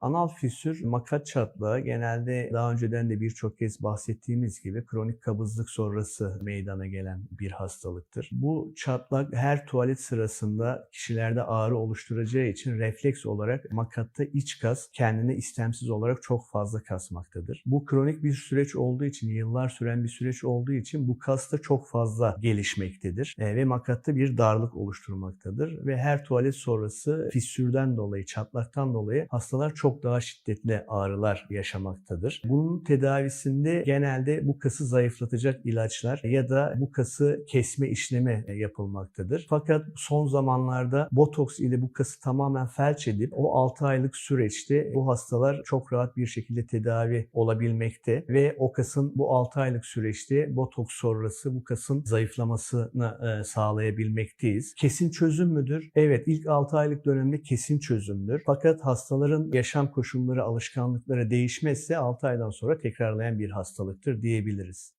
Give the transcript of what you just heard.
Anal fissür, makat çatlağı genelde daha önceden de birçok kez bahsettiğimiz gibi kronik kabızlık sonrası meydana gelen bir hastalıktır. Bu çatlak her tuvalet sırasında kişilerde ağrı oluşturacağı için refleks olarak makatta iç kas kendini istemsiz olarak çok fazla kasmaktadır. Bu kronik bir süreç olduğu için, yıllar süren bir süreç olduğu için bu kas da çok fazla gelişmektedir E, ve makatta bir darlık oluşturmaktadır ve her tuvalet sonrası fissürden dolayı, çatlaktan dolayı hastalar çok daha şiddetli ağrılar yaşamaktadır. Bunun tedavisinde genelde bu kası zayıflatacak ilaçlar ya da bu kası kesme işlemi yapılmaktadır. Fakat son zamanlarda botoks ile bu kası tamamen felç edip o 6 aylık süreçte bu hastalar çok rahat bir şekilde tedavi olabilmekte ve o kasın bu 6 aylık süreçte botoks sonrası bu kasın zayıflamasını e, sağlayabilmekteyiz. Kesin çözüm müdür? Evet ilk 6 aylık dönemde kesin çözümdür. Fakat hastaların yaşam koşulları, alışkanlıkları değişmezse 6 aydan sonra tekrarlayan bir hastalıktır diyebiliriz.